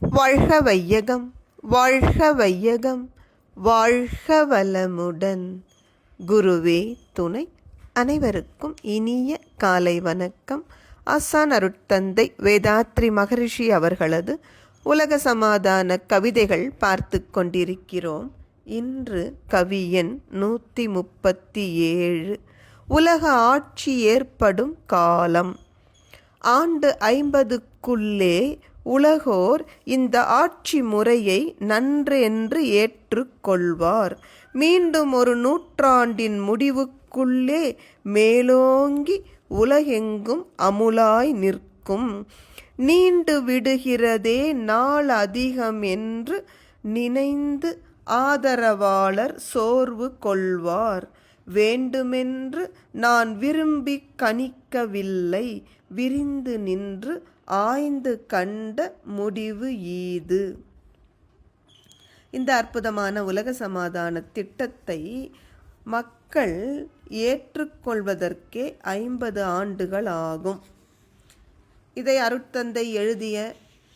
வாழ்க வையகம் வாழ்க வையகம் வாழ்க வளமுடன். குருவே துணை அனைவருக்கும் இனிய காலை வணக்கம். ஆசான் அருட்தந்தை வேதாத்ரி மகரிஷி அவர்களது உலக சமாதான கவிதைகள் பார்த்து கொண்டிருக்கிறோம். இன்று கவியன் நூற்றி முப்பத்தி ஏழு. உலக ஆட்சி ஏற்படும் காலம். ஆண்டு ஐம்பதுக்குள்ளே உலகோர் இந்த ஆட்சி முறையை நன்றென்று ஏற்றுக்கொள்வார். மீண்டும் ஒரு நூற்றாண்டின் முடிவுக்குள்ளே மேலோங்கி உலகெங்கும் அமுலாய் நிற்கும். நீண்டு விடுகிறதே நாள் அதிகம் என்று நினைந்து ஆதரவாளர் சோர்வு கொள்வார். வேண்டுமென்று நான் விரும்பி கணிக்கவில்லை விரிந்து நின்று ஆய்ந்து கண்ட முடிவு ஈது. இந்த அற்புதமான உலக சமாதான திட்டத்தை மக்கள் ஏற்றுக்கொள்வதற்கே ஐம்பது ஆண்டுகள் ஆகும். இதை அருட்தந்தை எழுதிய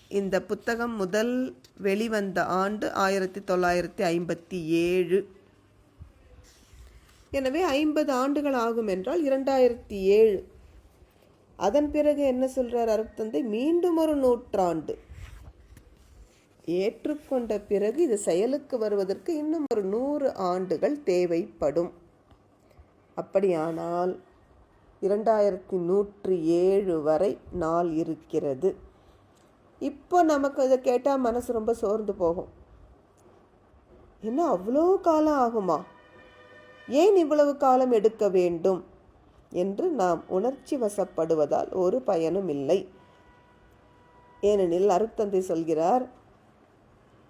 இந்த புத்தகம் முதல் வெளிவந்த ஆண்டு ஆயிரத்தி தொள்ளாயிரத்தி ஐம்பத்தி ஏழு. எனவே ஐம்பது ஆண்டுகள் ஆகும் என்றால் இரண்டாயிரத்தி ஏழு. அதன் பிறகு என்ன சொல்றார் அருட்தந்தை? மீண்டும் ஒரு நூற்றாண்டு. ஏற்றுக்கொண்ட பிறகு இது செயலுக்கு வருவதற்கு இன்னும் ஒரு நூறு ஆண்டுகள் தேவைப்படும். அப்படியானால் இரண்டாயிரத்தி நூற்றி ஏழு வரை நாள் இருக்கிறது. இப்போ நமக்கு இதை கேட்டால் மனசு ரொம்ப சோர்ந்து போகும். என்ன அவ்வளோ காலம் ஆகுமா? ஏன் இவ்வளவு காலம் எடுக்க வேண்டும்? என்று நாம் உணர்ச்சி வசப்படுவதால் ஒரு பயனும் இல்லை. ஏனெனில் அருத்தந்தை சொல்கிறார்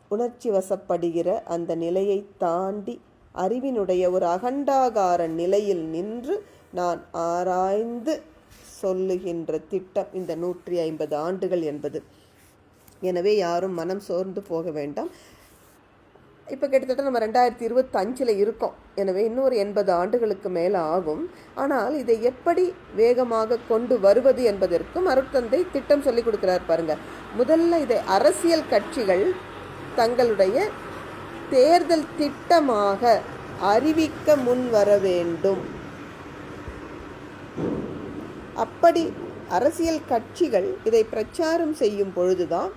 உணர்ச்சி வசப்படுகிற அந்த நிலையை தாண்டி அறிவினுடைய ஒரு அகண்டாகார நிலையில் நின்று நான் ஆராய்ந்து சொல்லுகின்ற திட்டம் இந்த நூற்றி ஐம்பது ஆண்டுகள் என்பது. எனவே யாரும் மனம் சோர்ந்து போக வேண்டாம். இப்போ கிட்டத்தட்ட நம்ம ரெண்டாயிரத்தி இருபத்தஞ்சில் இருக்கோம். எனவே இன்னொரு எண்பது ஆண்டுகளுக்கு மேலே ஆகும். ஆனால் இதை எப்படி வேகமாக கொண்டு வருவது என்பதற்கும் அருட்தந்தை திட்டம் சொல்லி கொடுக்குறார் பாருங்கள் முதல்ல இதை அரசியல் கட்சிகள் தங்களுடைய தேர்தல் திட்டமாக அறிவிக்க முன் வர வேண்டும். அப்படி அரசியல் கட்சிகள் இதை பிரச்சாரம் செய்யும் பொழுதுதான்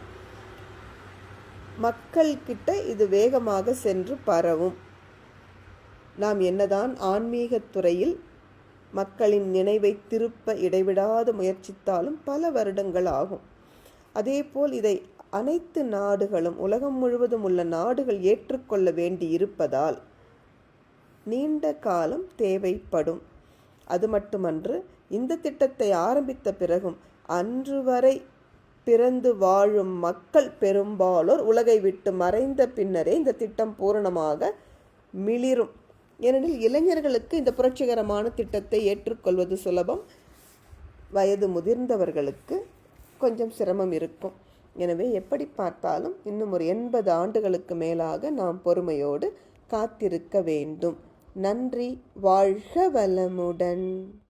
மக்கள்கிட்ட இது வேகமாக சென்று பரவும். நாம் என்னதான் ஆன்மீகத் துறையில் மக்களின் நினைவை திருப்ப இடைவிடாது முயற்சித்தாலும் பல வருடங்கள் ஆகும் அதேபோல் இதை அனைத்து நாடுகளும் உலகம் முழுவதும் உள்ள நாடுகள் ஏற்றுக்கொள்ள வேண்டி இருப்பதால் நீண்ட காலம் தேவைப்படும். அது மட்டுமன்று இந்த திட்டத்தை ஆரம்பித்த பிறகும் அன்று வரை பிறந்து வாழும் மக்கள் பெரும்பாலோர் உலகை விட்டு மறைந்த பின்னரே இந்த திட்டம் பூரணமாக மிளிரும். ஏனெனில் இளைஞர்களுக்கு இந்த புரட்சிகரமான திட்டத்தை ஏற்றுக்கொள்வது சுலபம். வயது முதிர்ந்தவர்களுக்கு கொஞ்சம் சிரமம் இருக்கும். எனவே எப்படி பார்த்தாலும் இன்னும் ஒரு எண்பது ஆண்டுகளுக்கு மேலாக நாம் பொறுமையோடு காத்திருக்க வேண்டும். நன்றி வாழ்க வளமுடன்.